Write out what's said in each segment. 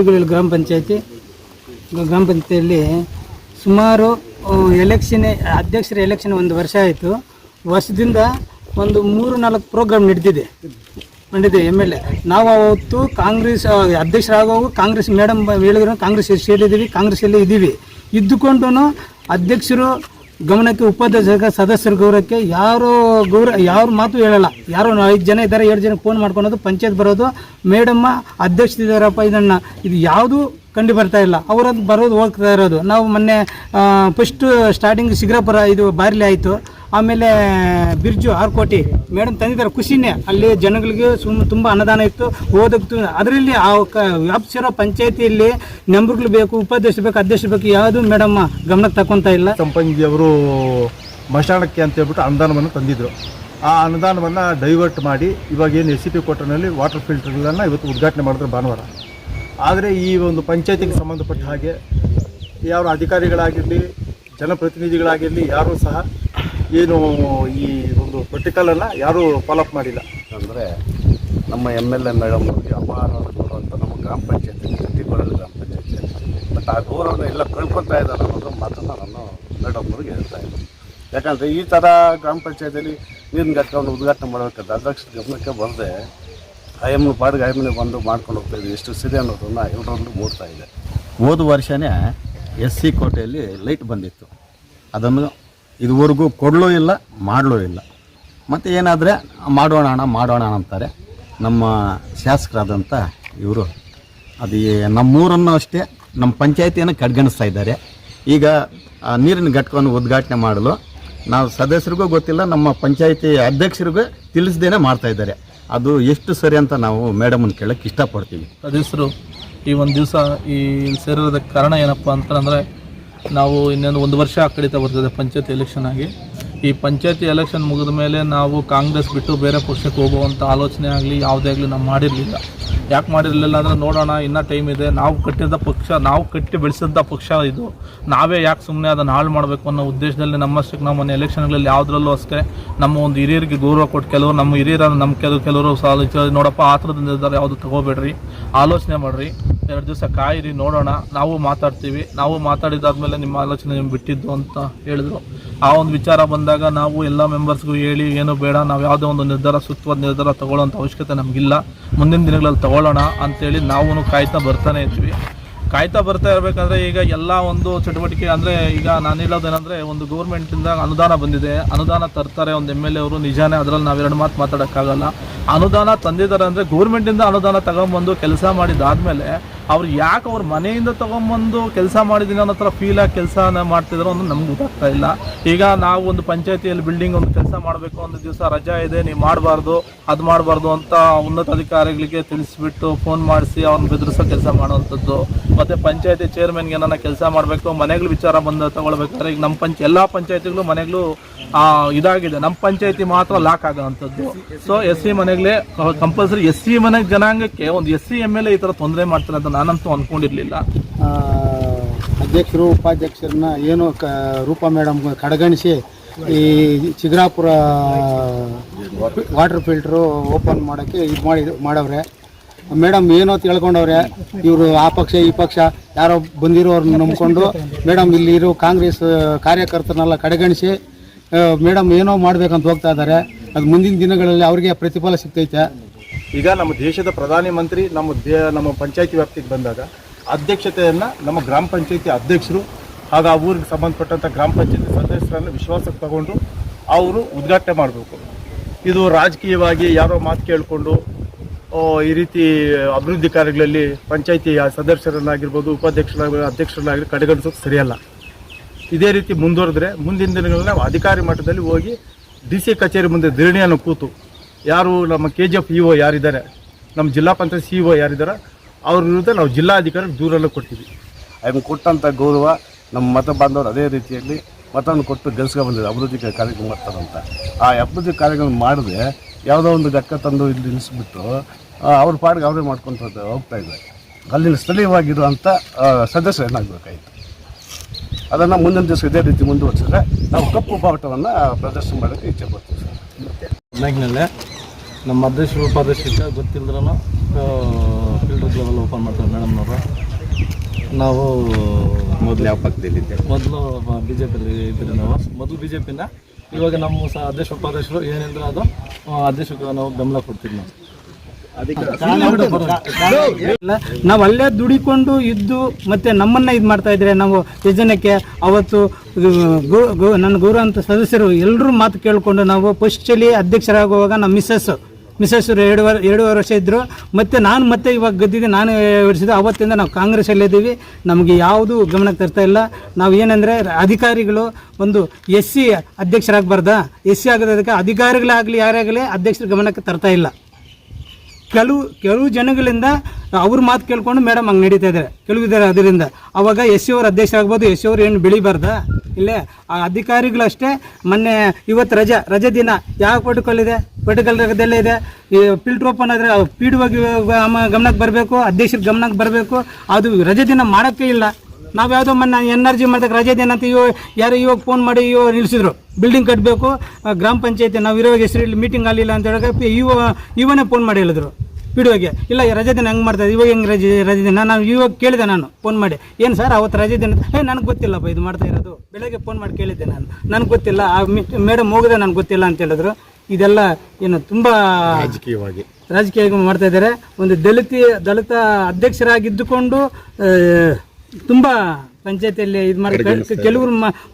ಈಗಲೂ ಗ್ರಾಮ ಪಂಚಾಯತಿ, ಗ್ರಾಮ ಪಂಚಾಯತಿಯಲ್ಲಿ ಸುಮಾರು ಎಲೆಕ್ಷನ್ ಅಧ್ಯಕ್ಷರ ಎಲೆಕ್ಷನ್ ಒಂದು ವರ್ಷ ಆಯಿತು. ವರ್ಷದಿಂದ ಒಂದು ಮೂರು, ನಾಲ್ಕು ಪ್ರೋಗ್ರಾಮ್ ನಡೆದಿದೆ. ನಡೆದಿದೆ ಎಂ ಎಲ್ ಎ ನಾವು ಅವತ್ತು ಕಾಂಗ್ರೆಸ್ ಅಧ್ಯಕ್ಷರಾಗುವಾಗ ಕಾಂಗ್ರೆಸ್ ಮೇಡಮ್ ಹೇಳಿದ್ರು, ಕಾಂಗ್ರೆಸ್ ಸೇರಿದ್ದೀವಿ ಕಾಂಗ್ರೆಸ್ಸಲ್ಲೇ ಇದ್ದೀವಿ. ಇದ್ದುಕೊಂಡು ಅಧ್ಯಕ್ಷರು ಗಮನಕ್ಕೆ ಉಪಾಧ್ಯಕ್ಷ ಸದಸ್ಯರ ಗೌರವಕ್ಕೆ ಯಾರು ಗೌರವ ಯಾರ ಮಾತು ಹೇಳಲ್ಲ. ಯಾರು ಐದು ಜನ ಇದ್ದಾರೆ ಎರಡು ಜನ ಫೋನ್ ಮಾಡ್ಕೊಳೋದು, ಪಂಚಾಯತ್ ಬರೋದು, ಮೇಡಮ್ಮ ಅಧ್ಯಕ್ಷರಿದ್ದಾರಪ್ಪ ಇದನ್ನು. ಇದು ಯಾವುದು ಕಂಡು ಬರ್ತಾ ಇಲ್ಲ. ಅವರದ್ದು ಬರೋದು ಹೋಗ್ತಾ ಇರೋದು. ನಾವು ಮೊನ್ನೆ ಫಸ್ಟು ಸ್ಟಾರ್ಟಿಂಗ್ ಶಿಗ್ರಾಪುರ ಇದು ಬಾರ್ಲಿ ಆಯಿತು. ಆಮೇಲೆ ಬಿರ್ಜು ಆರ್ಕೋಟಿ ಮೇಡಮ್ ತಂದಿದ್ದಾರೆ ಖುಷಿನೇ. ಅಲ್ಲಿ ಜನಗಳಿಗೆ ಸುಮ್ ತುಂಬ ಅನುದಾನ ಇತ್ತು. ಓದಕ್ಕೆ ಅದರಲ್ಲಿ ಆ ವ್ಯಾಪ್ಸಿರೋ ಪಂಚಾಯತಿಯಲ್ಲಿ ನೆಂಬರ್ಗಳು ಬೇಕು, ಉಪಾಧ್ಯಕ್ಷ ಬೇಕು, ಅಧ್ಯಕ್ಷ ಬೇಕು ಯಾವುದು ಮೇಡಮ್ ಗಮನಕ್ಕೆ ತಗೊತಾ ಇಲ್ಲ. ಸಂಪಂಗಿ ಅವರು ಮಶಾಣಕ್ಕೆ ಅಂತ ಹೇಳ್ಬಿಟ್ಟು ಅನುದಾನವನ್ನು ತಂದಿದ್ರು. ಆ ಅನುದಾನವನ್ನು ಡೈವರ್ಟ್ ಮಾಡಿ ಇವಾಗ ಏನು ಎಸ್ ಸಿ ಪಿ ಕೋಟರ್ನಲ್ಲಿ ವಾಟರ್ ಫಿಲ್ಟರ್ಗಳನ್ನು ಇವತ್ತು ಉದ್ಘಾಟನೆ ಮಾಡಿದ್ರು ಭಾನುವಾರ. ಆದರೆ ಈ ಒಂದು ಪಂಚಾಯತಿಗೆ ಸಂಬಂಧಪಟ್ಟ ಹಾಗೆ ಯಾವ ಅಧಿಕಾರಿಗಳಾಗಿರಲಿ, ಜನಪ್ರತಿನಿಧಿಗಳಾಗಿರಲಿ ಯಾರೂ ಸಹ ಏನು ಈ ಒಂದು ಪ್ರೊಟಿಕಲನ್ನು ಯಾರೂ ಫಾಲೋಅಪ್ ಮಾಡಿಲ್ಲ. ಅಂದರೆ ನಮ್ಮ ಎಂ ಎಲ್ ಎ ಮೇಡಮ್ ಅವರಿಗೆ ಅಪಾರ ಅಂತ ನಮ್ಮ ಗ್ರಾಮ ಪಂಚಾಯತಿ ಗಟ್ಟಿಗೊಳಲು ಗ್ರಾಮ ಪಂಚಾಯತಿ. ಬಟ್ ಆ ಗೌರವನ ಎಲ್ಲ ಕಳ್ಕೊತಾ ಇದ್ದಾರೆ ಅನ್ನೋದು ಮಾತನ್ನು ನಾನು ಮೇಡಮ್ ಅವ್ರಿಗೆ ಹೇಳ್ತಾ ಇದ್ದೀನಿ. ಯಾಕಂದರೆ ಈ ಥರ ಗ್ರಾಮ ಪಂಚಾಯತಿಯಲ್ಲಿ ನೀರಿನ ಘಟಕವನ್ನು ಉದ್ಘಾಟನೆ ಮಾಡಬೇಕಾದ್ರೆ ಅಧ್ಯಕ್ಷ ಗಮನಕ್ಕೆ ಬರದೆ ಐಎಮ್ ಪಾಡಿಗೆ ಐಎಮ್ನೆ ಬಂದು ಮಾಡ್ಕೊಂಡು ಹೋಗ್ತಾ ಇದ್ದೀವಿ. ಎಷ್ಟು ಸರಿ ಅನ್ನೋದನ್ನು ಎಲ್ಲರಲ್ಲೂ ಮೂಡ್ತಾ ಇದೆ. ಹೋದ ವರ್ಷವೇ ಎಸ್ ಸಿ ಕೋಟೆಯಲ್ಲಿ ಲೈಟ್ ಬಂದಿತ್ತು. ಅದನ್ನು ಇದುವರೆಗೂ ಕೊಡಲೂ ಇಲ್ಲ, ಮಾಡಲೂ ಇಲ್ಲ. ಮತ್ತು ಏನಾದರೆ, ಮಾಡೋಣ ಅಣ್ಣ, ಮಾಡೋಣ ಅಂತಾರೆ. ನಮ್ಮ ಶಾಸಕರಾದಂಥ ಇವರು. ಅದು ನಮ್ಮೂರನ್ನು ಅಷ್ಟೇ, ನಮ್ಮ ಪಂಚಾಯತಿಯನ್ನು ಕಡೆಗಣಿಸ್ತಾ ಇದ್ದಾರೆ. ಈಗ ನೀರಿನ ಘಟಕವನ್ನು ಉದ್ಘಾಟನೆ ಮಾಡಲು ನಾವು ಸದಸ್ಯರಿಗೂ ಗೊತ್ತಿಲ್ಲ, ನಮ್ಮ ಪಂಚಾಯತಿ ಅಧ್ಯಕ್ಷರಿಗೂ ತಿಳಿಸ್ದೇನೆ ಮಾಡ್ತಾ ಇದ್ದಾರೆ. ಅದು ಎಷ್ಟು ಸರಿ ಅಂತ ನಾವು ಮೇಡಮನ್ನು ಕೇಳೋಕ್ಕೆ ಇಷ್ಟಪಡ್ತೀವಿ. ಸದಸ್ಯರು, ಈ ಒಂದು ದಿವಸ ಈ ಸೇರಿರೋದಕ್ಕೆ ಕಾರಣ ಏನಪ್ಪ ಅಂತಂದರೆ ನಾವು ಇನ್ನೊಂದು ಒಂದು ವರ್ಷ ಕಡಿತ ಬರ್ತದೆ ಪಂಚಾಯತ್ ಎಲೆಕ್ಷನ್ ಆಗಿ. ಈ ಪಂಚಾಯತಿ ಎಲೆಕ್ಷನ್ ಮುಗಿದ ಮೇಲೆ ನಾವು ಕಾಂಗ್ರೆಸ್ ಬಿಟ್ಟು ಬೇರೆ ಪಕ್ಷಕ್ಕೆ ಹೋಗುವಂಥ ಆಲೋಚನೆ ಆಗಲಿ, ಯಾವುದೇ ಆಗಲಿ ನಾವು ಮಾಡಿರಲಿಲ್ಲ. ಯಾಕೆ ಮಾಡಿರಲಿಲ್ಲ ಅಂದರೆ ನೋಡೋಣ, ಇನ್ನೂ ಟೈಮ್ ಇದೆ. ನಾವು ಕಟ್ಟಿದ ಪಕ್ಷ, ನಾವು ಕಟ್ಟಿ ಬೆಳೆಸಿದ್ದ ಪಕ್ಷ ಇದು. ನಾವೇ ಯಾಕೆ ಸುಮ್ಮನೆ ಅದನ್ನು ಹಾಳು ಮಾಡಬೇಕು ಅನ್ನೋ ಉದ್ದೇಶದಲ್ಲಿ ನಮ್ಮಷ್ಟಕ್ಕೆ ನಾವು ಮೊನ್ನೆ ಎಲೆಕ್ಷನ್ಗಳಲ್ಲಿ ಯಾವುದರಲ್ಲೂ ಅಷ್ಟೇ ನಮ್ಮ ಒಂದು ಹಿರಿಯರಿಗೆ ಗೌರವ ಕೊಟ್ಟು ಕೆಲವರು, ನಮ್ಮ ಹಿರಿಯರ, ನಮ್ಮ ಕೆಲವು ಕೆಲವರು ಸಾಲ ನೋಡಪ್ಪ, ಆ ಥರದ ನಿರ್ಧಾರ ಯಾವುದು ತಗೋಬೇಡ್ರಿ. ಆಲೋಚನೆ ಮಾಡಿರಿ. ಎರಡು ದಿವಸ ಕಾಯಿರಿ, ನೋಡೋಣ. ನಾವು ಮಾತಾಡ್ತೀವಿ. ನಾವು ಮಾತಾಡಿದಾದ್ಮೇಲೆ ನಿಮ್ಮ ಆಲೋಚನೆ ನಿಮ್ಗೆ ಬಿಟ್ಟಿದ್ದು ಅಂತ ಹೇಳಿದ್ರು. ಆ ಒಂದು ವಿಚಾರ ಬಂದಾಗ ನಾವು ಎಲ್ಲ ಮೆಂಬರ್ಸ್ಗೂ ಹೇಳಿ, ಏನು ಬೇಡ, ನಾವು ಯಾವುದೋ ಒಂದು ನಿರ್ಧಾರ ಸುತ್ತುವ ನಿರ್ಧಾರ ತಗೊಳ್ಳೋಂಥ ಅವಶ್ಯಕತೆ ನಮಗಿಲ್ಲ. ಮುಂದಿನ ದಿನಗಳಲ್ಲಿ ತಗೊಳ್ಳೋಣ ಅಂತೇಳಿ ನಾವು ಕಾಯ್ತಾ ಬರ್ತಾನೆ ಇದ್ವಿ. ಕಾಯ್ತಾ ಬರ್ತಾ ಇರಬೇಕಂದ್ರೆ ಈಗ ಎಲ್ಲ ಒಂದು ಚಟುವಟಿಕೆ ಅಂದರೆ ಈಗ ನಾನು ಹೇಳೋದೇನೆಂದರೆ ಒಂದು ಗೌರ್ಮೆಂಟಿಂದ ಅನುದಾನ ಬಂದಿದೆ. ಅನುದಾನ ತರ್ತಾರೆ ಒಂದು ಎಂ ಎಲ್ ಎ ಅವರು ನಿಜಾನೇ, ಅದರಲ್ಲಿ ನಾವು ಎರಡು ಮಾತು ಮಾತಾಡೋಕ್ಕಾಗಲ್ಲ. ಅನುದಾನ ತಂದಿದ್ದಾರೆ ಅಂದರೆ ಗೌರ್ಮೆಂಟಿಂದ ಅನುದಾನ ತಗೊಂಬಂದು ಕೆಲಸ ಮಾಡಿದಾದ್ಮೇಲೆ ಅವ್ರು ಯಾಕೆ ಅವ್ರ ಮನೆಯಿಂದ ತಗೊಂಬಂದು ಕೆಲಸ ಮಾಡಿದ್ದೀನಿ ಅನ್ನೋ ಥರ ಫೀಲ್ ಆಗಿ ಕೆಲಸ ಮಾಡ್ತಿದ್ರು ಅನ್ನೋದು ನಮ್ಗೆ ಗೊತ್ತಾಗ್ತಾ ಇಲ್ಲ. ಈಗ ನಾವು ಒಂದು ಪಂಚಾಯತಿಯಲ್ಲಿ ಬಿಲ್ಡಿಂಗ್ ಒಂದು ಕೆಲಸ ಮಾಡಬೇಕು ಒಂದು ದಿವಸ ರಜಾ ಇದೆ, ನೀವು ಮಾಡಬಾರ್ದು, ಅದು ಮಾಡಬಾರ್ದು ಅಂತ ಉನ್ನತ ಅಧಿಕಾರಿಗಳಿಗೆ ತಿಳಿಸ್ಬಿಟ್ಟು ಫೋನ್ ಮಾಡಿಸಿ ಅವ್ರನ್ನ ಬೆದರಿಸೋ ಕೆಲಸ ಮಾಡುವಂಥದ್ದು. ಮತ್ತು ಪಂಚಾಯತಿ ಚೇರ್ಮನ್ಗೆ ಏನಾರ ಕೆಲಸ ಮಾಡಬೇಕು, ಮನೆಗಳು ವಿಚಾರ ಬಂದು ತಗೊಳ್ಬೇಕಾದ್ರೆ ಈಗ ನಮ್ಮ ಪಂಚ, ಎಲ್ಲ ಪಂಚಾಯತಿಗಳು ಮನೆಗಳು ಇದಾಗಿದೆ. ನಮ್ಮ ಪಂಚಾಯತಿ ಮಾತ್ರ ಲಾಕ್ ಆಗೋವಂಥದ್ದು. ಸೊ ಎಸ್ ಸಿ ಮನೆಗಳೇ, ಕಂಪಲ್ಸರಿ ಎಸ್ ಸಿ ಮನೆ ಜನಾಂಗಕ್ಕೆ, ಒಂದು S C M L A ಈ ಥರ ತೊಂದರೆ ಮಾಡ್ತಾರೆ ನಾನಂತೂ ಅಂದ್ಕೊಂಡಿರಲಿಲ್ಲ ಆ, ಅಧ್ಯಕ್ಷರು ಉಪಾಧ್ಯಕ್ಷರನ್ನ ಏನು ಕ ರೂಪಾ ಮೇಡಮ್ ಕಡೆಗಣಿಸಿ ಈ ಚಿಗ್ರಾಪುರ ವಾಟರ್ ಫಿಲ್ಟ್ರು ಓಪನ್ ಮಾಡೋಕ್ಕೆ ಇದು ಮಾಡಿ ಮಾಡವ್ರೆ. ಮೇಡಮ್ ಏನೋ ತಿಳ್ಕೊಂಡವ್ರೆ ಇವರು ಆ ಪಕ್ಷ ಈ ಪಕ್ಷ ಯಾರೋ ಬಂದಿರೋರನ್ನ ನಂಬ್ಕೊಂಡು ಮೇಡಮ್ ಇಲ್ಲಿ ಇರೋ ಕಾಂಗ್ರೆಸ್ ಕಾರ್ಯಕರ್ತರನ್ನೆಲ್ಲ ಕಡೆಗಣಿಸಿ ಮೇಡಮ್ ಏನೋ ಮಾಡ್ಬೇಕಂತ ಹೋಗ್ತಾ ಇದ್ದಾರೆ. ಅದು ಮುಂದಿನ ದಿನಗಳಲ್ಲಿ ಅವ್ರಿಗೆ ಪ್ರತಿಫಲ ಸಿಗ್ತೈತೆ. ಈಗ ನಮ್ಮ ದೇಶದ ಪ್ರಧಾನಿ ಮಂತ್ರಿ ನಮ್ಮ ದೇ ನಮ್ಮ ಪಂಚಾಯತಿ ವ್ಯಾಪ್ತಿಗೆ ಬಂದಾಗ ಅಧ್ಯಕ್ಷತೆಯನ್ನು ನಮ್ಮ ಗ್ರಾಮ ಪಂಚಾಯತಿ ಅಧ್ಯಕ್ಷರು ಹಾಗೂ ಆ ಊರಿಗೆ ಸಂಬಂಧಪಟ್ಟಂಥ ಗ್ರಾಮ ಪಂಚಾಯತಿ ಸದಸ್ಯರನ್ನು ವಿಶ್ವಾಸಕ್ಕೆ ತಗೊಂಡು ಅವರು ಉದ್ಘಾಟನೆ ಮಾಡಬೇಕು. ಇದು ರಾಜಕೀಯವಾಗಿ ಯಾರೋ ಮಾತು ಕೇಳಿಕೊಂಡು ಈ ರೀತಿ ಅಭಿವೃದ್ಧಿ ಕಾರ್ಯಗಳಲ್ಲಿ ಪಂಚಾಯತಿ ಸದಸ್ಯರನ್ನಾಗಿರ್ಬೋದು ಉಪಾಧ್ಯಕ್ಷರಾಗಿ ಅಧ್ಯಕ್ಷರನ್ನಾಗಿ ಕಡೆಗಣಿಸೋದು ಸರಿಯಲ್ಲ. ಇದೇ ರೀತಿ ಮುಂದುವರೆದ್ರೆ ಮುಂದಿನ ದಿನಗಳಲ್ಲಿ ನಾವು ಅಧಿಕಾರಿ ಮಟ್ಟದಲ್ಲಿ ಹೋಗಿ ಡಿ ಸಿ ಕಚೇರಿ ಮುಂದೆ ಧರಣಿಯನ್ನು ಕೂತು ಯಾರು ನಮ್ಮ K G F E O ಯಾರಿದ್ದಾರೆ ನಮ್ಮ ಜಿಲ್ಲಾ ಪಂಚಾಯತ್ ಸಿ ಒ ಯಾರಿದ್ದಾರೆ ಅವ್ರ ವಿರುದ್ಧ ನಾವು ಜಿಲ್ಲಾಧಿಕಾರಿಗೆ ದೂರನ್ನು ಕೊಟ್ಟಿದ್ವಿ ಅವ್ನು ಕೊಟ್ಟಂಥ ಗೌರವ ನಮ್ಮ ಮತ ಬಾಂಧವರು ಅದೇ ರೀತಿಯಲ್ಲಿ ಮತವನ್ನು ಕೊಟ್ಟು ಗೆಲ್ಸ್ಕೊಂಡು ಬಂದಿದೆ ಅಭಿವೃದ್ಧಿ ಕಾರ್ಯಕ್ರಮ ಮಾಡ್ತಾರಂತ ಆ ಅಭಿವೃದ್ಧಿ ಕಾರ್ಯಕ್ರಮ ಮಾಡಿದ್ರೆ ಯಾವುದೋ ಒಂದು ಲೆಕ್ಕ ತಂದು ಇಲ್ಲಿ ನಿಲ್ಲಿಸ್ಬಿಟ್ಟು ಅವ್ರ ಪಾಡಿಗೆ ಅವರೇ ಮಾಡ್ಕೊತ ಹೋಗ್ತಾ- ಇದ್ದಾರೆ. ಅಲ್ಲಿನ ಸ್ಥಳೀಯವಾಗಿರುವಂಥ ಸದಸ್ಯರು ಏನಾಗಬೇಕಾಯಿತು? ಅದನ್ನು ಮುಂದಿನ ದಿವಸ ಇದೇ ರೀತಿ ಮುಂದುವರಿಸಿದ್ರೆ ನಾವು ಕಪ್ಪು ಬಾವುಟವನ್ನು ಪ್ರದರ್ಶನ ಮಾಡೋಕ್ಕೆ ಇಚ್ಛೆ ಪಡ್ತೀವಿ ಸರ್. ನಮ್ಮ ಅಧ್ಯಕ್ಷರು ಉಪಾಧ್ಯಕ್ಷ ಗೊತ್ತಿಲ್ಲದ್ರೂ ಫೀಲ್ಡ್ ಲೆವೆಲ್ ಓಪನ್ ಮಾಡ್ತಾರೆ ಮೇಡಮ್ನವರು ನಾವು ಮೊದಲು ಯಾವ ಪಕ್ಕದಲ್ಲಿದ್ದೆ ಮೊದಲು ಬಿ ಜೆ ಪಿಯಲ್ಲಿ ಇದ್ದರೆ ನಾವು. ಮೊದಲು ಬಿ ಜೆ ಪಿನ ಇವಾಗ ನಮ್ಮ ಸಹ ಅಧ್ಯಕ್ಷ ಉಪಾಧ್ಯಕ್ಷರು ಏನಿದ್ರೆ ಅದು ಅಧ್ಯಕ್ಷಕ್ಕೆ ನಾವು ಬೆಂಬಲ ಕೊಡ್ತೀವಿ ನಾವು. ನಾವು ಅಲ್ಲೇ ದುಡಿಕೊಂಡು ಇದ್ದು ಮತ್ತೆ ನಮ್ಮನ್ನ ಇದು ಮಾಡ್ತಾ ಇದ್ರೆ ನಾವು ಎಷ್ಟು ಜನಕ್ಕೆ ಅವತ್ತು ನನ್ನ ಗೌರವ ಅಂತ ಸದಸ್ಯರು ಎಲ್ಲರೂ ಮಾತು ಕೇಳಿಕೊಂಡು ನಾವು ಫಸ್ಟಲ್ಲಿ ಅಧ್ಯಕ್ಷರಾಗುವಾಗ ನಮ್ಮ ಮಿಸ್ಸಸ್ ಮಿಸ್ಸಸ್ ಎರಡು ವರ್ ಎರಡೂವರೆ ವರ್ಷ ಇದ್ದರು ಮತ್ತು ನಾನು ಮತ್ತೆ ಇವಾಗ ಗದ್ದಿದ್ದೆ, ನಾನು ವರ್ಷದ ಅವತ್ತಿಂದ ನಾವು ಕಾಂಗ್ರೆಸ್ಸಲ್ಲಿದ್ದೀವಿ ನಮಗೆ ಯಾವುದು ಗಮನಕ್ಕೆ ತರ್ತಾ ಇಲ್ಲ. ನಾವು ಏನಂದರೆ, ಅಧಿಕಾರಿಗಳು ಒಂದು ಎಸ್ ಸಿ ಅಧ್ಯಕ್ಷರಾಗಬಾರ್ದಾ? ಎಸ್ ಸಿ ಆಗೋದಕ್ಕೆ ಅಧಿಕಾರಿಗಳಾಗಲಿ, ಯಾರಾಗಲಿ ಅಧ್ಯಕ್ಷರ ಗಮನಕ್ಕೆ ತರ್ತಾ ಇಲ್ಲ. ಕೆಲವು ಕೆಲವು ಜನಗಳಿಂದ ಅವ್ರ ಮಾತು ಕೇಳ್ಕೊಂಡು ಮೇಡಮ್ ಹಂಗೆ ನಡೀತಾ ಇದ್ದಾರೆ ಕೆಲವು ಇದ್ದಾರೆ ಅದರಿಂದ. ಅವಾಗ ಎಸ್ ಸಿ ಅವ್ರ ಅಧ್ಯಕ್ಷರಾಗ್ಬೋದು, ಎಸ್ ಸಿ ಅವ್ರು ಏನು ಬೆಳಿಬಾರ್ದಾ? ಇಲ್ಲೇ ಆ ಅಧಿಕಾರಿಗಳಷ್ಟೇ ಮೊನ್ನೆ ಇವತ್ತು ರಜೆ ರಜೆ ದಿನ ಯಾವ ಪ್ರೋಟೋಕಾಲ್ ಇದೆ ಪ್ರೋಟೋಕಾಲ್ದಲ್ಲೇ ಇದೆ. ಈ ಫಿಲ್ಟ್ರ್ ಓಪನ್ ಆದರೆ ಪಿ ಡಿ ಗಮನಕ್ಕೆ ಬರಬೇಕು, ಅಧ್ಯಕ್ಷರ ಗಮನಕ್ಕೆ ಬರಬೇಕು. ಅದು ರಜೆ ದಿನ ಮಾಡೋಕ್ಕೆ ಇಲ್ಲ. ನಾವು ಯಾವುದೋ ಮೊನ್ನೆ ಎನರ್ಜಿ ಮಾಡಿದಾಗ ರಜೆ ದಿನ ಅಂತ ಇವಾಗ, ಯಾರು ಇವಾಗ ಫೋನ್ ಮಾಡಿ ಇವೋ ನಿಲ್ಲಿಸಿದ್ರು. ಬಿಲ್ಡಿಂಗ್ ಕಟ್ಟಬೇಕು ಗ್ರಾಮ ಪಂಚಾಯತಿ, ನಾವು ಇರೋ ಹೆಸರು ಇಲ್ಲಿ ಮೀಟಿಂಗ್ ಆಗಲಿಲ್ಲ ಅಂತ ಹೇಳಕ್ಕೆ ಇವ, ಇವನೇ ಫೋನ್ ಮಾಡಿ ಹೇಳಿದ್ರು. ಪಿಡುವಾಗೆ ಇಲ್ಲ ರಜೆ ದಿನ ಹೆಂಗೆ ಮಾಡ್ತಾರೆ ಇವಾಗ ಹೆಂಗೆ ರಜೆ ರಜೆ ದಿನ? ನಾನು ಇವಾಗ ಕೇಳಿದೆ ನಾನು ಫೋನ್ ಮಾಡಿ. ಏನು ಸರ್ ಅವತ್ತು ರಜೆ ದಿನ? ಏ ನನಗೆ ಗೊತ್ತಿಲ್ಲಪ್ಪ ಇದು ಮಾಡ್ತಾ ಇರೋದು. ಬೆಳಗ್ಗೆ ಫೋನ್ ಮಾಡಿ ಕೇಳಿದ್ದೆ ನಾನು. ನನಗೆ ಗೊತ್ತಿಲ್ಲ. ಆ ಮೇಡಮ್ ಹೋಗಿದೆ ನನಗೆ ಗೊತ್ತಿಲ್ಲ ಅಂತ ಹೇಳಿದ್ರು. ಇದೆಲ್ಲ ಏನು ತುಂಬ ರಾಜಕೀಯವಾಗಿ. ರಾಜಕೀಯವಾಗಿ ಮಾಡ್ತಾ ಇದ್ದಾರೆ. ಒಂದು ದಲಿತ ದಲಿತ ಅಧ್ಯಕ್ಷರಾಗಿದ್ದುಕೊಂಡು ತುಂಬ ಪಂಚಾಯತಿಯಲ್ಲಿ ಇದು ಮಾಡಿ ಕೆಲವರು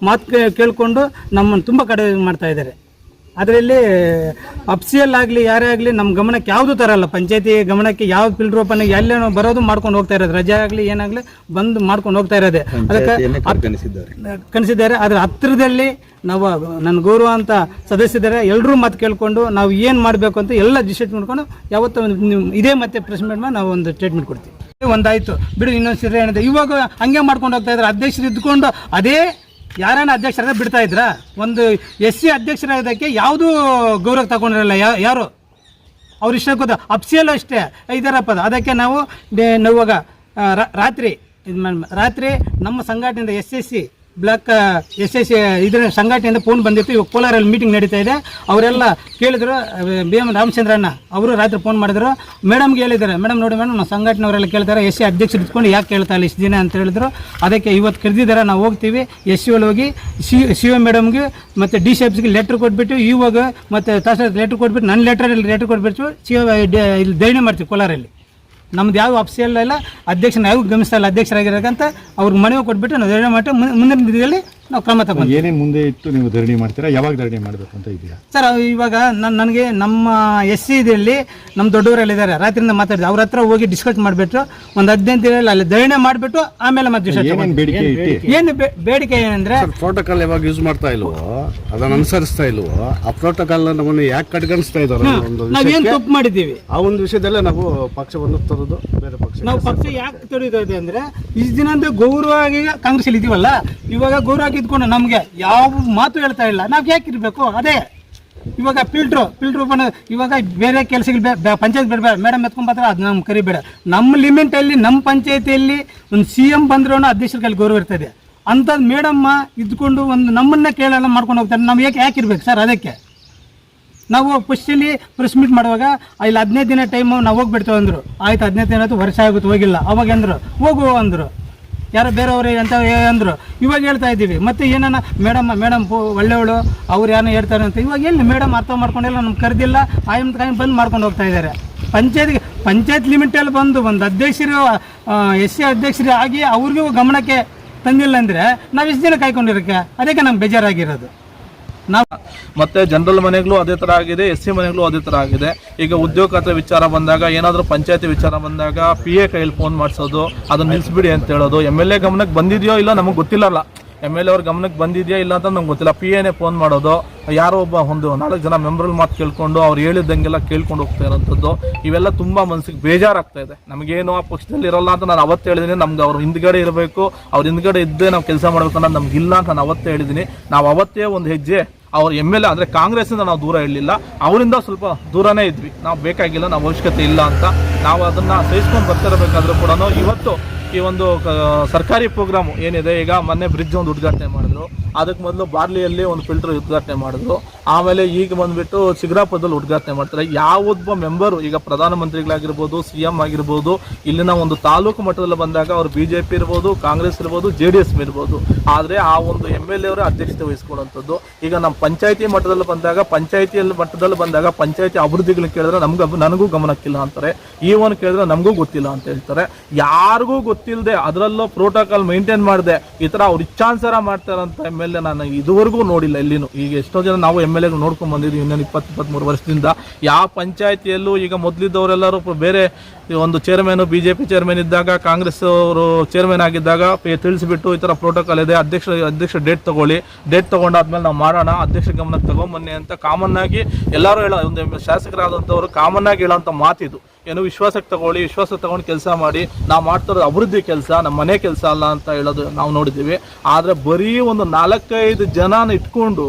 ಮಾತು ಕೇಳಿಕೊಂಡು ನಮ್ಮನ್ನು ತುಂಬ ಕಡೆ ಮಾಡ್ತಾ ಇದ್ದಾರೆ. ಅದರಲ್ಲಿ ಅಪ್ಸಿಯಲ್ ಆಗಲಿ ಯಾರೇ ಆಗಲಿ ನಮ್ಮ ಗಮನಕ್ಕೆ ಯಾವುದು ತರಲ್ಲ. ಪಂಚಾಯತಿ ಗಮನಕ್ಕೆ ಯಾವ ಫಿಲ್ಟರ್ ಓಪನ್ ಎಲ್ಲೇನೋ ಬರೋದು ಮಾಡ್ಕೊಂಡು ಹೋಗ್ತಾ ಇರೋದು. ರಜೆ ಆಗಲಿ ಏನಾಗಲಿ ಬಂದು ಮಾಡ್ಕೊಂಡು ಹೋಗ್ತಾ ಇರೋದೆ. ಅದಕ್ಕೆ ಕನಿಸಿದ್ದಾರೆ ಅದರ ಹತ್ತಿರದಲ್ಲಿ ನಾವು ನನ್ನ ಗೌರವ ಅಂತ ಸದಸ್ಯರೇ ಎಲ್ಲರೂ ಮಾತು ಕೇಳ್ಕೊಂಡು ನಾವು ಏನು ಮಾಡಬೇಕು ಅಂತ ಎಲ್ಲ ಡಿಸೈಡ್ ಮಾಡ್ಕೊಂಡು ಯಾವತ್ತೂ ಇದೇ ಮತ್ತೆ ಪ್ರೆಸ್ ಮೀಟ್ ಮಾಡಿ ನಾವು ಒಂದು ಸ್ಟೇಟ್ಮೆಂಟ್ ಕೊಡ್ತೀವಿ. ಒಂದಾಯ್ತು. ಬಿಡು ಇನ್ನೊಂದು ಸರಿ ಏನಿದೆ ಇವಾಗ ಹಂಗೆ ಮಾಡ್ಕೊಂಡು ಹೋಗ್ತಾ ಇದ್ದಾರೆ. ಅಧ್ಯಕ್ಷರು ಇದ್ದುಕೊಂಡು ಅದೇ ಯಾರನ್ನ ಅಧ್ಯಕ್ಷರಾದ ಬಿಡ್ತಾ ಇದ್ರ? ಒಂದು ಎಸ್ ಸಿ ಅಧ್ಯಕ್ಷರಾಗೋದಕ್ಕೆ ಯಾವುದೂ ಗೌರವ ತಗೊಂಡಿರಲ್ಲ ಯಾರು? ಅವ್ರು ಇಷ್ಟ ಗೊತ್ತ? ಅಪ್ಸಿಯಲ್ಲೂ ಅಷ್ಟೇ ಇದಾರಪ್ಪ ಅದು. ಅದಕ್ಕೆ ನಾವು ಡೆ- ನಾವು ರಾ- ರಾತ್ರಿ ರಾತ್ರಿ ನಮ್ಮ ಸಂಘಟನೆಯಿಂದ S S C block S S ಇದರ ಸಂಘಟನೆಯಿಂದ ಫೋನ್ ಬಂದಿತ್ತು. ಇವಾಗ ಕೋಲಾರಲ್ಲಿ ಮೀಟಿಂಗ್ ನಡೀತಾ ಇದೆ. ಅವರೆಲ್ಲ ಕೇಳಿದ್ರು ಬಿ ಎಂ ರಾಮಚಂದ್ರಣ್ಣ ಅವರು ರಾತ್ರಿ ಫೋನ್ ಮಾಡಿದ್ರು. ಮೇಡಮ್ಗೆ ಹೇಳಿದ್ದಾರೆ. ಮೇಡಮ್ ನೋಡಿ ಮೇಡಮ್ ನಮ್ಮ ಸಂಘಟನೆಯವರೆಲ್ಲ ಕೇಳ್ತಾರೆ. ಎಸ್ ಸಿ ಅಧ್ಯಕ್ಷರು ಇಟ್ಕೊಂಡು ಯಾಕೆ ಕೇಳ್ತಾ ಇಲ್ಲ ಇಷ್ಟು ದಿನ ಅಂತ ಹೇಳಿದ್ರು. ಅದಕ್ಕೆ ಇವತ್ತು ಕರೆದಿದ್ದಾರೆ. ನಾವು ಹೋಗ್ತೀವಿ. ಎಸ್ ಸಿ ಹೋಗಿ ಸಿ ಸಿ ಒ ಮೇಡಮ್ಗೆ ಮತ್ತು ಡಿ ಸಿ ಎಫ್ಸ್ಗೆ ಲೆಟ್ರ್ ಕೊಟ್ಬಿಟ್ಟು, ಇವಾಗ ಮತ್ತು ತಹಸೀಲ್ ಲೆಟ್ರ್ ಕೊಟ್ಬಿಟ್ಟು, ನನ್ನ ಲೆಟ್ರಲ್ಲಿ ಲೆಟ್ರ್ ಕೊಟ್ಬಿಟ್ಟು, ಸಿ ಇಲ್ಲಿ ಧೈರ್ಯ ಮಾಡ್ತೀವಿ ಕೋಲಾರಲ್ಲಿ. ನಮ್ದು ಯಾವ ಅಫ್ಸಿಯಲ್ ಇಲ್ಲ ಅಧ್ಯಕ್ಷನ ಯಾವ ಗಮನಿಸ್ತಾ ಇಲ್ಲ ಅಧ್ಯಕ್ಷರಾಗಿರಕ್ಕಂತ ಅವ್ರಿಗೆ ಮನವಿ ಕೊಟ್ಬಿಟ್ಟು ನಾವು ಮಾಡಿ ಮುಂದೆ- ಮುಂದಿನ ದಿನದಲ್ಲಿ ನಾವು ಕ್ರಮ ತಗೊಂಡು. ಏನೇನು ಮುಂದೆ ಇಟ್ಟು ನೀವು ಧರಣಿ ಮಾಡ್ತೀರಾ? ಯಾವಾಗ ಧರಣಿ ಮಾಡಬೇಕು ಅಂತ ಇದೆಯಾ? ಸರ್ ಇವಾಗ ನನ್ನ ನನಗೆ ನಮ್ಮ ಎಸ್ ಸಿ ಇದರಲ್ಲಿ ನಮ್ಮ ದೊಡ್ಡವರಲ್ಲಿದ್ದಾರೆ ರಾತ್ರಿಯಿಂದ ಮಾತಾಡಿದೆ. ಅವ್ರ ಹತ್ರ ಹೋಗಿ ಡಿಸ್ಕಸ್ ಮಾಡಿಬಿಟ್ಟು ಒಂದು ಹದಿನೈದು ದಿನ ಅಲ್ಲಿ ಧರಣಿ ಮಾಡಿಬಿಟ್ಟು ಆಮೇಲೆ ಮತ್ತೆ ವಿಷಯ ಏನೇನು ಬೇಡಿಕೆ ಇಟ್ಟು ಏನು ಬೇ- ಬೇಡಿಕೆ ಏನಂದ್ರೆ ಪ್ರೋಟೋಕಾಲ್ ಯಾವಾಗ ಯೂಸ್ ಮಾಡ್ತಾ ಇಲ್ವೋ? ಅದನ್ನ ಅನುಸರಿಸ್ತಾ ಇಲ್ವೋ? ಆ ಪ್ರೋಟೋಕಾಲ್ ನಮ್ಮನ್ನು ಯಾಕೆ ಕಡೆಗಣಿಸ್ತಾ ಇದ್ದಾರೆ ನಾವೇನು ತಪ್ಪು ಮಾಡಿದ್ದೀವಿ? ಆ ಒಂದು ವಿಷಯದಲ್ಲೇ ನಾವು ಪಕ್ಷವನ್ನು ತರೋದು ಬೇರೆ ನಾವು ಪಕ್ಷ ಯಾಕೆ ತೊಡೀತಾ ಇದೆ ಅಂದ್ರೆ ಇಷ್ಟು ದಿನ ಅಂದ್ರೆ ಗೌರವವಾಗಿ ಕಾಂಗ್ರೆಸ್ ಅಲ್ಲಿ ಇದೀವಲ್ಲ, ಇವಾಗ ಗೌರವ ಇದ್ಕೊಂಡು ನಮ್ಗೆ ಯಾವ ಮಾತು ಹೇಳ್ತಾ ಇಲ್ಲ. ನಾವ್ ಯಾಕೆ ಇರ್ಬೇಕು? ಅದೇ. ಇವಾಗ ಫಿಲ್ಟ್ರು, ಫಿಲ್ಟ್ರ್ ಇವಾಗ ಬೇರೆ ಕೆಲಸಗಳು ಪಂಚಾಯತ್ ಬಿಡಬೇಡ ಮೇಡಮ್ ಎತ್ಕೊಂಡ್ ಬರ್ತಾರೆ, ಅದು ನಮ್ಗೆ ಕರಿಬೇಡ ನಮ್ಮ ಲಿಮಿಟ್ ಅಲ್ಲಿ ನಮ್ಮ ಪಂಚಾಯತಿಯಲ್ಲಿ ಒಂದು ಸಿ ಎಂ ಬಂದ್ರೂ ಅಧ್ಯಕ್ಷರ ಕೈಲಿ ಗೌರವ ಇರ್ತದೆ. ಅಂಥದ್ದು ಮೇಡಮ್ಮ ಇದ್ಕೊಂಡು ಒಂದು ನಮ್ಮನ್ನ ಕೇಳಲ್ಲ ಮಾಡ್ಕೊಂಡು ಹೋಗ್ತಾರೆ. ನಾವು ಯಾಕೆ ಯಾಕೆ ಇರ್ಬೇಕು ಸರ್ ಅದಕ್ಕೆ? ನಾವು ಫಸ್ಟಲ್ಲಿ ಪ್ರೆಸ್ ಮೀಟ್ ಮಾಡುವಾಗ ಇಲ್ಲಿ ಹದಿನೈದು ದಿನ ಟೈಮು ನಾವು ಹೋಗ್ಬಿಡ್ತೇವೆ ಅಂದರು. ಆಯ್ತು, ಹದಿನೈದು ದಿನ ಆಯ್ತು, ವರ್ಷ ಆಗುತ್ತೆ, ಹೋಗಿಲ್ಲ. ಅವಾಗ ಅಂದರು. ಹೋಗು ಅಂದರು. ಯಾರೋ ಬೇರೆಯವರು ಅಂತ ಅಂದರು. ಇವಾಗ ಹೇಳ್ತಾ ಇದ್ದೀವಿ. ಮತ್ತು ಏನನ್ನ, ಮೇಡಮ್ ಮೇಡಮ್ ಒಳ್ಳೆಯವಳು. ಅವ್ರು ಯಾರೋ ಹೇಳ್ತಾರೆ ಅಂತ. ಇವಾಗ ಎಲ್ಲಿ ಮೇಡಮ್ ಅರ್ಥ ಮಾಡ್ಕೊಂಡಿಲ್ಲ, ನಮ್ಗೆ ಕರೆದಿಲ್ಲ. ಆಯಮ್ ಕಾಯಂ ಬಂದು ಮಾಡ್ಕೊಂಡು ಹೋಗ್ತಾ ಇದ್ದಾರೆ. ಪಂಚಾಯತ್ಗೆ ಪಂಚಾಯತ್ ಲಿಮಿಟಲ್ಲಿ ಬಂದು, ಒಂದು ಅಧ್ಯಕ್ಷರು ಎಸ್ ಸಿ ಅಧ್ಯಕ್ಷರು ಆಗಿ ಅವ್ರಿಗೂ ಗಮನಕ್ಕೆ ತಂದಿಲ್ಲ ಅಂದರೆ ನಾವು ಎಷ್ಟು ದಿನ ಕಾಯ್ಕೊಂಡಿರೋಕ್ಕೆ ಅದಕ್ಕೆ ನಮ್ಗೆ ಬೇಜಾರಾಗಿರೋದು. ನಾವು ಮತ್ತೆ ಜನರಲ್ ಮನೆಗಳು ಅದೇ ತರ ಆಗಿದೆ, ಎಸ್ ಸಿ ಮನೆಗಳು ಅದೇ ತರ ಆಗಿದೆ. ಈಗ ಉದ್ಯೋಗ ಖಾತೆ ವಿಚಾರ ಬಂದಾಗ, ಏನಾದರೂ ಪಂಚಾಯತಿ ವಿಚಾರ ಬಂದಾಗ ಪಿ ಎ ಕೈಯಲ್ಲಿ ಫೋನ್ ಮಾಡಿಸೋದು, ಅದನ್ನು ನಿಲ್ಲಿಸ್ಬಿಡಿ ಅಂತ ಹೇಳೋದು. ಎಂ ಎಲ್ ಎ ಗಮನಕ್ಕೆ ಬಂದಿದೆಯೋ ಇಲ್ಲ ನಮಗೆ ಗೊತ್ತಿಲ್ಲಲ್ಲ. ಎಂ ಎಲ್ ಎ ಅವ್ರ ಗಮನಕ್ಕೆ ಬಂದಿದೆಯಾ ಇಲ್ಲ ಅಂತ ನಮ್ಗೆ ಗೊತ್ತಿಲ್ಲ. ಪಿ ಎನೇ ಫೋನ್ ಮಾಡೋದು. ಯಾರೋ ಒಬ್ಬ ಒಂದು ನಾಲ್ಕು ಜನ ಮೆಂಬರ್ ಮಾತು ಕೇಳ್ಕೊಂಡು ಅವ್ರು ಹೇಳಿದಂಗೆಲ್ಲ ಕೇಳ್ಕೊಂಡು ಹೋಗ್ತಾ ಇರೋಂಥದ್ದು. ಇವೆಲ್ಲ ತುಂಬಾ ಮನಸ್ಸಿಗೆ ಬೇಜಾರಾಗ್ತಾ ಇದೆ. ನಮಗೇನು ಆ ಪಕ್ಷದಲ್ಲಿ ಇರಲ್ಲ ಅಂತ ನಾನು ಅವತ್ತು ಹೇಳಿದ್ದೀನಿ ನಮ್ಗೆ ಅವ್ರ ಹಿಂದ್ಗಡೆ ಇರಬೇಕು. ಅವ್ರ ಹಿಂದ್ಗಡೆ ಇದ್ದೇ ನಾವು ಕೆಲಸ ಮಾಡಬೇಕು ಅನ್ನೋದು ನಮ್ಗೆ ಇಲ್ಲ ಅಂತ ನಾನು ಅವತ್ತೇ ಹೇಳಿದ್ದೀನಿ ನಾವು ಅವತ್ತೇ ಒಂದು ಹೆಜ್ಜೆ ಅವ್ರ ಎಂ ಎಲ್ ಎ ಅಂದರೆ ಕಾಂಗ್ರೆಸ್ಸಿಂದ ನಾವು ದೂರ ಇರಲಿಲ್ಲ. ಅವರಿಂದ ಸ್ವಲ್ಪ ದೂರನೇ ಇದ್ವಿ. ನಾವು ಬೇಕಾಗಿಲ್ಲ, ನಾವು ಅವಶ್ಯಕತೆ ಇಲ್ಲ ಅಂತ. ನಾವು ಅದನ್ನು ಸಹಿಸ್ಕೊಂಡು ಬರ್ತಿರಬೇಕಾದ್ರೂ ಕೂಡ ಇವತ್ತು ಈ ಒಂದು ಸರ್ಕಾರಿ ಪ್ರೋಗ್ರಾಮು ಏನಿದೆ, ಈಗ ಮೊನ್ನೆ ಬ್ರಿಡ್ಜ್ ಒಂದು ಉದ್ಘಾಟನೆ ಮಾಡಿದ್ರು. ಅದಕ್ಕೆ ಮೊದಲು ಬಾರ್ಲಿಯಲ್ಲಿ ಒಂದು ಫಿಲ್ಟರ್ ಉದ್ಘಾಟನೆ ಮಾಡಿದ್ರು. ಆಮೇಲೆ ಈಗ ಬಂದ್ಬಿಟ್ಟು ಶಿಗ್ರಾಪುರದಲ್ಲಿ ಉದ್ಘಾಟನೆ ಮಾಡ್ತಾರೆ. ಯಾವೊಬ್ಬ ಮೆಂಬರು ಈಗ ಪ್ರಧಾನಮಂತ್ರಿಗಳಾಗಿರ್ಬೋದು ಸಿ ಎಂ ಆಗಿರ್ಬೋದು, ಇಲ್ಲಿನ ಒಂದು ತಾಲೂಕು ಮಟ್ಟದಲ್ಲಿ ಬಂದಾಗ ಅವ್ರು ಬಿ ಜೆ ಪಿ ಇರ್ಬೋದು, ಕಾಂಗ್ರೆಸ್ ಇರ್ಬೋದು ಜೆ ಡಿ ಎಸ್ ಇರ್ಬೋದು. ಆದರೆ ಆ ಒಂದು ಎಂ ಎಲ್ ಎ ಅವರ ಅಧ್ಯಕ್ಷತೆ ವಹಿಸ್ಕೊಳ್ಳುವಂಥದ್ದು. ಈಗ ನಮ್ಮ ಪಂಚಾಯತಿ ಮಟ್ಟದಲ್ಲಿ ಬಂದಾಗ ಪಂಚಾಯತಿಯಲ್ಲಿ ಮಟ್ಟದಲ್ಲಿ ಬಂದಾಗ ಪಂಚಾಯತಿ ಅಭಿವೃದ್ಧಿಗಳನ್ನ ಕೇಳಿದ್ರೆ ನಮ್ಗೆ ನನಗೂ ಗಮನಕ್ಕಿಲ್ಲ ಅಂತಾರೆ. ಈ ಒಂದು ಕೇಳಿದ್ರೆ ನಮಗೂ ಗೊತ್ತಿಲ್ಲ ಅಂತ ಹೇಳ್ತಾರೆ. ಯಾರಿಗೂ ಗೊತ್ತಿಲ್ಲದೆ ಅದರಲ್ಲೂ ಪ್ರೋಟೋಕಾಲ್ ಮೈಂಟೈನ್ ಮಾಡಿದೆ. ಈ ಥರ ಅವ್ರು ಇಚ್ಛಾನ್ಸರ ಮಾಡ್ತಾರಂತ ಎಂ ಎಲ್ ಎ ನಾನು ಇದುವರೆಗೂ ನೋಡಿಲ್ಲ ಎಲ್ಲಿನೂ. ಈಗ ಎಷ್ಟೋ ಜನ ನಾವು ಎಂ ಎಲ್ ನೋಡ್ಕೊಂಡು ಬಂದಿದ್ದೀವಿ ಇನ್ನೊಂದು ಇಪ್ಪತ್ತು ಇಪ್ಪತ್ತ್ಮೂರು ವರ್ಷದಿಂದ. ಯಾವ ಪಂಚಾಯತಿಯಲ್ಲೂ ಈಗ ಮೊದಲಿದ್ದವರೆಲ್ಲರೂ ಬೇರೆ ಒಂದು chairman B J P chairman ಇದ್ದಾಗ, ಕಾಂಗ್ರೆಸ್ ಅವರು ಚೇರ್ಮನ್ ಆಗಿದ್ದಾಗ ತಿಳಿಸಿಬಿಟ್ಟು ತಿಳಿಸ್ಬಿಟ್ಟು ಈ ಥರ ಪ್ರೋಟೋಕಾಲ್ ಇದೆ. ಅಧ್ಯಕ್ಷ ಅಧ್ಯಕ್ಷ ಡೇಟ್ ತಗೊಳ್ಳಿ. ಡೇಟ್ ತಗೊಂಡಾದ್ಮೇಲೆ ನಾವು ಮಾಡೋಣ. ಅಧ್ಯಕ್ಷ ಗಮನಕ್ಕೆ ತಗೊಂಬನ್ನಿ ಅಂತ ಕಾಮನ್ ಆಗಿ ಎಲ್ಲರೂ ಹೇಳೋ ಒಂದು ಶಾಸಕರಾದಂಥವರು ಕಾಮನ್ ಆಗಿ ಹೇಳೋಂಥ ಮಾತಿದು. ಏನು ವಿಶ್ವಾಸಕ್ಕೆ ತಗೊಳ್ಳಿ, ವಿಶ್ವಾಸ ತಗೊಂಡು ಕೆಲಸ ಮಾಡಿ, ನಾವು ಮಾಡ್ತಿರೋದು ಅಭಿವೃದ್ಧಿ ಕೆಲಸ ನಮ್ಮ ಮನೆ ಕೆಲಸ ಅಲ್ಲ ಅಂತ ಹೇಳೋದು ನಾವು ನೋಡಿದ್ದೀವಿ. ಆದರೆ ಬರೀ ಒಂದು ನಾಲ್ಕೈದು ಜನನ ಇಟ್ಕೊಂಡು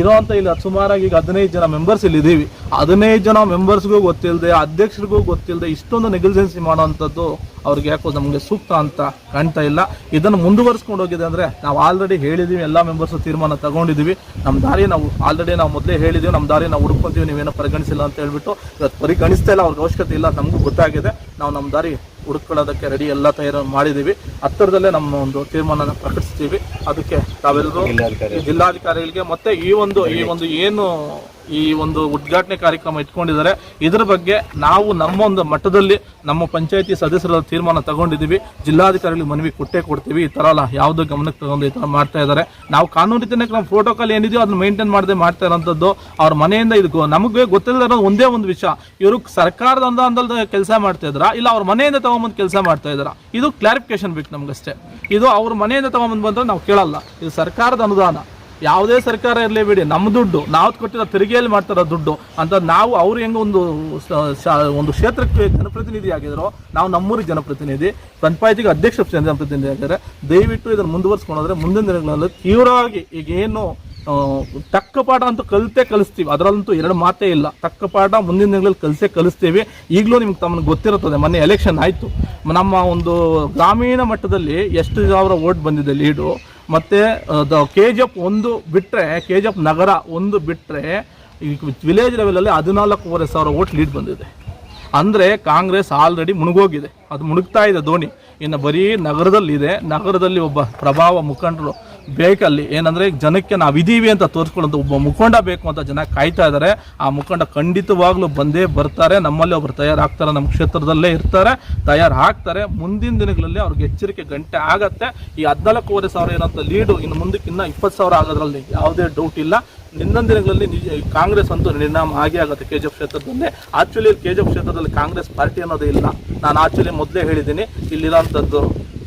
ಇರೋವಂಥ ಇಲ್ಲಿ ಸುಮಾರಾಗಿ ಈಗ ಹದಿನೈದು ಜನ ಮೆಂಬರ್ಸ್ ಇಲ್ಲಿ ಇದ್ದೀವಿ ಹದಿನೈದು ಜನ ಮೆಂಬರ್ಸ್ಗೂ ಗೊತ್ತಿಲ್ಲದೆ ಅಧ್ಯಕ್ಷರಿಗೂ ಗೊತ್ತಿಲ್ಲದೆ ಇಷ್ಟೊಂದು ನೆಗ್ಲಿಜೆನ್ಸಿ ಮಾಡೋವಂಥದ್ದು ಅವ್ರಿಗೆ ಯಾಕೋ ನಮಗೆ ಸೂಕ್ತ ಅಂತ ಕಾಣ್ತಾ ಇಲ್ಲ. ಇದನ್ನು ಮುಂದುವರಿಸ್ಕೊಂಡು ಹೋಗಿದೆ ಅಂದರೆ ನಾವು ಆಲ್ರೆಡಿ ಹೇಳಿದ್ದೀವಿ ಎಲ್ಲ ಮೆಂಬರ್ಸ್ ತೀರ್ಮಾನ ತಗೊಂಡಿದ್ದೀವಿ ನಮ್ಮ ದಾರಿ ನಾವು ಆಲ್ರೆಡಿ ನಾವು ಮೊದಲೇ ಹೇಳಿದ್ದೀವಿ ನಮ್ಮ ದಾರಿ ನಾವು ಹುಡ್ಕೊತೀವಿ, ನೀವೇನೋ ಪರಿಗಣಿಸಿಲ್ಲ ಅಂತ ಹೇಳ್ಬಿಟ್ಟು ಇವತ್ತು ಪರಿಗಣಿಸ್ತಾ ಇಲ್ಲ, ಅವ್ರಿಗೆ ಅವಶ್ಯಕತೆ ಇಲ್ಲ ನಮಗೂ ಗೊತ್ತಾಗಿದೆ. ನಾವು ನಮ್ಮ ದಾರಿ ಹುಡುಕೊಳ್ಳೋದಕ್ಕೆ ರೆಡಿ ಎಲ್ಲ ತಯಾರು ಮಾಡಿದ್ದೀವಿ ಹತ್ತಿರದಲ್ಲೇ ನಮ್ಮ ಒಂದು ತೀರ್ಮಾನ ಪ್ರಕಟಿಸ್ತೀವಿ. ಅದಕ್ಕೆ ತಾವೆಲ್ಲರೂ ಜಿಲ್ಲಾಧಿಕಾರಿಗಳಿಗೆ ಮತ್ತೆ ಈ ಒಂದು ಈ ಒಂದು ಏನು ಈ ಒಂದು ಉದ್ಘಾಟನೆ ಕಾರ್ಯಕ್ರಮ ಇಟ್ಕೊಂಡಿದ್ದಾರೆ. ಇದರ ಬಗ್ಗೆ ನಾವು ನಮ್ಮ ಒಂದು ಮಟ್ಟದಲ್ಲಿ ನಮ್ಮ ಪಂಚಾಯತಿ ಸದಸ್ಯರ ತೀರ್ಮಾನ ತಗೊಂಡಿದ್ದೀವಿ. ಜಿಲ್ಲಾಧಿಕಾರಿಗಳಿಗೆ ಮನವಿ ಕೊಟ್ಟೇ ಕೊಡ್ತೀವಿ. ಈ ಥರ ಅಲ್ಲ, ಯಾವುದೋ ಗಮನಕ್ಕೆ ತಗೊಂಡು ಈ ಥರ ಮಾಡ್ತಾ ಇದ್ದಾರೆ. ನಾವು ಕಾನೂನು ರೀತಿಯ ನಮ್ಮ ಪ್ರೋಟೋಕಾಲ್ ಏನಿದೆಯೋ ಅದನ್ನ ಮೇಂಟೈನ್ ಮಾಡದೆ ಮಾಡ್ತಾ ಇರೋಂಥದ್ದು ಅವ್ರ ಮನೆಯಿಂದ ಇದು ನಮಗೆ ಗೊತ್ತಿಲ್ಲದ ಒಂದೇ ಒಂದು ವಿಷಯ. ಇವರು ಸರ್ಕಾರದ ಅಂದಲ್ದ ಕೆಲಸ ಮಾಡ್ತಾ ಇದ್ದಾರಾ? ಇಲ್ಲ ಅವ್ರ ಮನೆಯಿಂದ ತಗೊಂಬಂದು ಕೆಲಸ ಮಾಡ್ತಾ ಇದ್ದಾರಾ? ಇದು ಕ್ಲಾರಿಫಿಕೇಶನ್ ಬೇಕು ನಮಗಷ್ಟೇ. ಇದು ಅವ್ರ ಮನೆಯಿಂದ ತಗೊಂಬಂದು ಬಂದ್ರೆ ನಾವು ಕೇಳಲ್ಲ. ಇದು ಸರ್ಕಾರದ ಅನುದಾನ. ಯಾವುದೇ ಸರ್ಕಾರ ಇರಲಿ ಬಿಡಿ ನಮ್ಮ ದುಡ್ಡು. ನಾವು ಕೊಟ್ಟಿರೋ ತೆರಿಗೆಯಲ್ಲಿ ಮಾಡ್ತಾರೋ ದುಡ್ಡು. ಅಂತ ನಾವು ಅವ್ರು ಹೆಂಗೆ ಒಂದು ಒಂದು ಕ್ಷೇತ್ರಕ್ಕೆ ಜನಪ್ರತಿನಿಧಿ ಆಗಿದ್ರು, ನಾವು ನಮ್ಮೂರಿಗೆ ಜನಪ್ರತಿನಿಧಿ, ಪಂಚಾಯತಿಗೆ ಅಧ್ಯಕ್ಷ ಜನಪ್ರತಿನಿಧಿ ಆಗಿದ್ದಾರೆ. ದಯವಿಟ್ಟು ಇದನ್ನು ಮುಂದುವರಿಸ್ಕೊಂಡ್ರೆ ಮುಂದಿನ ದಿನಗಳಲ್ಲಿ ತೀವ್ರವಾಗಿ ಈಗ ಏನು ತಕ್ಕ ಪಾಠ ಅಂತೂ ಕಲಿತೇ ಕಲಿಸ್ತೀವಿ. ಅದರಲ್ಲಂತೂ ಎರಡು ಮಾತೇ ಇಲ್ಲ. ತಕ್ಕ ಪಾಠ ಮುಂದಿನ ದಿನಗಳಲ್ಲಿ ಕಲಿಸೇ ಕಲಿಸ್ತೀವಿ. ಈಗಲೂ ನಿಮ್ಗೆ ತಮ್ಮನ್ನು ಗೊತ್ತಿರುತ್ತದೆ, ಮೊನ್ನೆ ಎಲೆಕ್ಷನ್ ಆಯಿತು. ನಮ್ಮ ಒಂದು ಗ್ರಾಮೀಣ ಮಟ್ಟದಲ್ಲಿ ಎಷ್ಟು ಸಾವಿರ ಓಟ್ ಬಂದಿದೆ ಲೀಡು. ಮತ್ತು ಕೆ ಜಿ ಎಫ್ ಒಂದು ಬಿಟ್ಟರೆ ಕೆ ಜಿ ಎಫ್ ನಗರ ಒಂದು ಬಿಟ್ಟರೆ ವಿಲೇಜ್ ಲೆವೆಲಲ್ಲಿ ಹದಿನಾಲ್ಕೂವರೆ ಸಾವಿರ ಓಟ್ ಲೀಡ್ ಬಂದಿದೆ. ಅಂದರೆ, ಕಾಂಗ್ರೆಸ್ ಆಲ್ರೆಡಿ ಮುಳುಗೋಗಿದೆ ಅದು ಮುಳುಗ್ತಾ ಇದೆ ಧೋನಿ. ಇನ್ನು ಬರೀ ನಗರದಲ್ಲಿದೆ. ನಗರದಲ್ಲಿ ಒಬ್ಬ ಪ್ರಭಾವ ಮುಖಂಡರು ಬೇಕಲ್ಲಿ ಏನಂದರೆ ಜನಕ್ಕೆ ನಾವಿದ್ದೀವಿ ಅಂತ ತೋರಿಸ್ಕೊಳ್ಳೋದು ಒಬ್ಬ ಮುಖಂಡ ಬೇಕು ಅಂತ ಜನ ಕಾಯ್ತಾ ಇದ್ದಾರೆ ಆ ಮುಖಂಡ ಖಂಡಿತವಾಗ್ಲೂ ಬಂದೇ ಬರ್ತಾರೆ. ನಮ್ಮಲ್ಲಿ ತಯಾರು ತಯಾರಾಗ್ತಾರೆ. ನಮ್ಮ ಕ್ಷೇತ್ರದಲ್ಲೇ ಇರ್ತಾರೆ. ತಯಾರು ಆಗ್ತಾರೆ ಮುಂದಿನ ದಿನಗಳಲ್ಲಿ ಅವ್ರಿಗೆ ಎಚ್ಚರಿಕೆ ಗಂಟೆ ಆಗತ್ತೆ. ಈ ಹದಿನಾಲ್ಕೂವರೆ ಸಾವಿರ ಏನಂತ ಲೀಡು ಇನ್ನು ಮುಂದಕ್ಕಿನ್ನ ಇಪ್ಪತ್ತು ಸಾವಿರ ಆಗೋದ್ರಲ್ಲಿ ಯಾವುದೇ ಡೌಟ್ ಇಲ್ಲ. ಇನ್ನೊಂದು ದಿನಗಳಲ್ಲಿ ಕಾಂಗ್ರೆಸ್ ಅಂತೂ ನಿರ್ಣಾಮ ಆಗೇ ಆಗುತ್ತೆ ಕೆ ಜಿ ಎಫ್ ಕ್ಷೇತ್ರದಲ್ಲಿ. ಆಕ್ಚುಲಿ ಕೆ ಜಿ ಎಫ್ ಕ್ಷೇತ್ರದಲ್ಲಿ ಕಾಂಗ್ರೆಸ್ ಪಾರ್ಟಿ ಅನ್ನೋದೇ ಇಲ್ಲ. ನಾನು ಆಕ್ಚುಲಿ ಮೊದಲೇ ಹೇಳಿದ್ದೀನಿ. ಇಲ್ಲಿರೋಂಥದ್ದು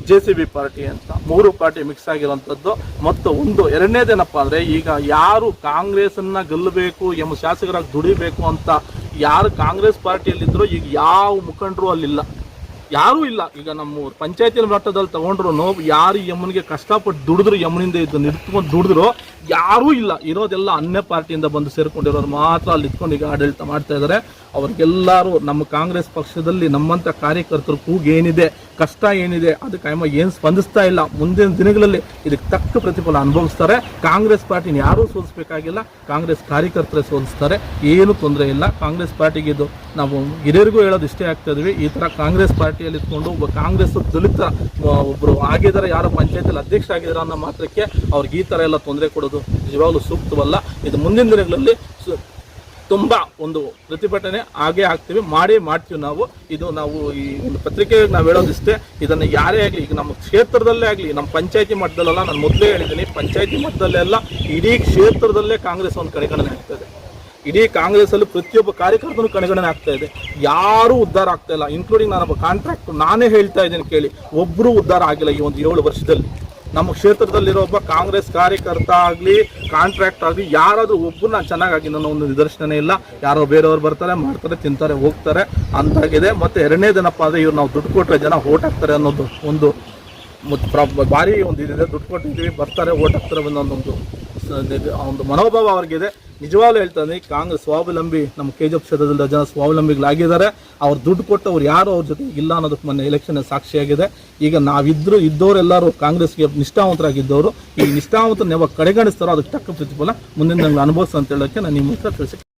ಜೆ ಸಿ ಬಿ ಪಾರ್ಟಿ ಅಂತ ಮೂರು ಪಾರ್ಟಿ ಮಿಕ್ಸ್ ಆಗಿರೋಂಥದ್ದು ಮತ್ತು ಒಂದು ಎರಡನೇದೇನಪ್ಪ ಅಂದರೆ ಈಗ ಯಾರು ಕಾಂಗ್ರೆಸ್ಸನ್ನು ಗೆಲ್ಲಬೇಕು ಎಂಬ ಶಾಸಕರಾಗಿ ದುಡಿಬೇಕು ಅಂತ ಯಾರು ಕಾಂಗ್ರೆಸ್ ಪಾರ್ಟಿಯಲ್ಲಿದ್ದರೋ ಈಗ ಯಾವ ಮುಖಂಡರು ಅಲ್ಲಿಲ್ಲ. ಯಾರೂ ಇಲ್ಲ. ಈಗ ನಮ್ಮ ಪಂಚಾಯತಿ ಮಟ್ಟದಲ್ಲಿ ತಗೊಂಡ್ರು ಯಾರು ಯಮ್ಮನಿಗೆ ಕಷ್ಟಪಟ್ಟು ದುಡಿದ್ರು ಯಮ್ಮನಿಂದ ಇದ್ದು ನಿಂತ್ಕೊಂಡು ದುಡಿದ್ರು, ಯಾರೂ ಇಲ್ಲ. ಇರೋದೆಲ್ಲ ಅನ್ಯ ಪಾರ್ಟಿಯಿಂದ ಬಂದು ಸೇರ್ಕೊಂಡಿರೋರು ಮಾತ್ರ ಅಲ್ಲಿ ಇಟ್ಕೊಂಡು ಈಗ ಆಡಳಿತ ಮಾಡ್ತಾ ಇದ್ದಾರೆ ಅವ್ರಿಗೆಲ್ಲರೂ ನಮ್ಮ ಕಾಂಗ್ರೆಸ್ ಪಕ್ಷದಲ್ಲಿ ನಮ್ಮಂಥ ಕಾರ್ಯಕರ್ತರು ಕೂಗು ಏನಿದೆ ಕಷ್ಟ ಏನಿದೆ ಅದಕ್ಕೆ ಅಮ್ಮ ಏನು ಸ್ಪಂದಿಸ್ತಾ ಇಲ್ಲ, ಮುಂದಿನ ದಿನಗಳಲ್ಲಿ ಇದಕ್ಕೆ ತಕ್ಕ ಪ್ರತಿಫಲ ಅನುಭವಿಸ್ತಾರೆ. ಕಾಂಗ್ರೆಸ್ ಪಾರ್ಟಿನ ಯಾರೂ ಸೋಲಿಸ್ಬೇಕಾಗಿಲ್ಲ, ಕಾಂಗ್ರೆಸ್ ಕಾರ್ಯಕರ್ತರೇ ಸೋಲಿಸ್ತಾರೆ, ಏನು ತೊಂದರೆ ಇಲ್ಲ. ಕಾಂಗ್ರೆಸ್ ಪಾರ್ಟಿಗೆ ಇದು ನಾವು ಹಿರಿಯರಿಗೂ ಹೇಳೋದು ಇಷ್ಟೇ ಆಗ್ತಾ ಇದೀವಿ. ಈ ಥರ ಕಾಂಗ್ರೆಸ್ ಪಾರ್ಟಿಯಲ್ಲಿ ಇದ್ಕೊಂಡು ಒಬ್ಬ ಕಾಂಗ್ರೆಸ್ ದಲಿತ ಒಬ್ಬರು ಆಗಿದ್ದಾರೆ, ಯಾರೋ ಪಂಚಾಯತಿಯಲ್ಲಿ ಅಧ್ಯಕ್ಷ ಆಗಿದ್ದಾರೆ ಅನ್ನೋ ಮಾತ್ರಕ್ಕೆ ಅವ್ರಿಗೆ ಈ ಥರ ಎಲ್ಲ ತೊಂದರೆ ಕೊಡೋದು ನಿಜವಾಗ್ಲೂ ಸೂಕ್ತವಲ್ಲ. ಇದು ಮುಂದಿನ ದಿನಗಳಲ್ಲಿ ತುಂಬ ಒಂದು ಪ್ರತಿಭಟನೆ ಹಾಗೆ ಆಗ್ತೀವಿ. ಮಾಡೇ ಮಾಡ್ತೀವಿ ನಾವು. ಇದು ನಾವು ಈ ಒಂದು ಪತ್ರಿಕೆಗೆ ನಾವು ಹೇಳೋದಿಷ್ಟೇ. ಇದನ್ನು ಯಾರೇ ಆಗಲಿ, ಈಗ ನಮ್ಮ ಕ್ಷೇತ್ರದಲ್ಲೇ ಆಗಲಿ, ನಮ್ಮ ಪಂಚಾಯತಿ ಮಟ್ಟದಲ್ಲೆಲ್ಲ ನಾನು ಮೊದಲೇ ಹೇಳಿದ್ದೀನಿ ಪಂಚಾಯತಿ ಮಟ್ಟದಲ್ಲೆಲ್ಲ ಇಡೀ ಕ್ಷೇತ್ರದಲ್ಲೇ ಕಾಂಗ್ರೆಸ್ ಒಂದು ಕಡೆಗಣನೆ ಆಗ್ತದೆ ಇಡೀ ಕಾಂಗ್ರೆಸ್ ಅಲ್ಲಿ ಪ್ರತಿಯೊಬ್ಬ ಕಾರ್ಯಕರ್ತನು ಕಡೆಗಣನೆ ಆಗ್ತಾ ಇದೆ. ಯಾರೂ ಉದ್ಧಾರ ಆಗ್ತಾ ಇಲ್ಲ ಇನ್ಕ್ಲೂಡಿಂಗ್ ನಾನೊಬ್ಬ ಕಾಂಟ್ರಾಕ್ಟ್ ನಾನೇ ಹೇಳ್ತಾ ಇದ್ದೀನಿ ಕೇಳಿ. ಒಬ್ಬರು ಉದ್ಧಾರ ಆಗಿಲ್ಲ ಈ ಒಂದು ಏಳು ವರ್ಷದಲ್ಲಿ. ನಮ್ಮ ಕ್ಷೇತ್ರದಲ್ಲಿರೋ ಒಬ್ಬ ಕಾಂಗ್ರೆಸ್ ಕಾರ್ಯಕರ್ತ ಆಗಲಿ ಕಾಂಟ್ರಾಕ್ಟ್ ಆಗಲಿ, ಯಾರಾದರೂ ಒಬ್ಬರು ನಾನು ಚೆನ್ನಾಗಿ ನನ್ನ ಒಂದು ನಿದರ್ಶನ ಇಲ್ಲ. ಯಾರೋ ಬೇರೆಯವ್ರು ಬರ್ತಾರೆ, ಮಾಡ್ತಾರೆ, ತಿಂತಾರೆ, ಹೋಗ್ತಾರೆ ಅಂತಾಗಿದೆ. ಮತ್ತು ಎರಡನೇದೇನಪ್ಪ ಅಂದರೆ ಇವ್ರು ನಾವು ದುಡ್ಡು ಕೊಟ್ಟರೆ ಜನ ಓಟ್ ಹಾಕ್ತಾರೆ ಅನ್ನೋದು ಒಂದು ಭಾರಿ ಒಂದು ಇದಿದೆ ದುಡ್ಡು ಕೊಟ್ಟಿದ್ದೀವಿ, ಬರ್ತಾರೆ ಓಟ್ ಹಾಕ್ತಾರೆ ಅನ್ನೋ ಒಂದು ಮನೋಭಾವ ಅವ್ರಿಗಿದೆ. ನಿಜವಾಗ್ಲೂ ಹೇಳ್ತಾನೆ, ಕಾಂಗ್ರೆಸ್ ಸ್ವಾವಲಂಬಿ, ನಮ್ಮ ಕೆ ಜಿ ಕ್ಷೇತ್ರದಲ್ಲಿ ಜನ ಸ್ವಾವಲಂಬಿಗಳಾಗಿದ್ದಾರೆ. ಅವ್ರು ದುಡ್ಡು ಕೊಟ್ಟು ಅವ್ರು ಯಾರು ಅವ್ರ ಜೊತೆ ಇಲ್ಲ ಅನ್ನೋದಕ್ಕೆ ಮೊನ್ನೆ ಎಲೆಕ್ಷನ್ ಸಾಕ್ಷಿಯಾಗಿದೆ. ಈಗ ನಾವಿದ್ರು ಇದ್ದವರೆಲ್ಲರೂ ಕಾಂಗ್ರೆಸ್ಗೆ ನಿಷ್ಠಾವಂತರಾಗಿದ್ದವರು. ಈ ನಿಷ್ಠಾವಂತರನ್ನ ಯಾವಾಗ ಕಡೆಗಣಿಸ್ತಾರೋ ಅದಕ್ಕೆ ತಕ್ಕ ಪ್ರತಿಫಲ ಮುಂದಿನ ಅನುಭವಿಸ ಅಂತ ಹೇಳೋಕ್ಕೆ ನಾನು ನಿಮ್ಮ ಹತ್ರ ತಿಳಿಸಿ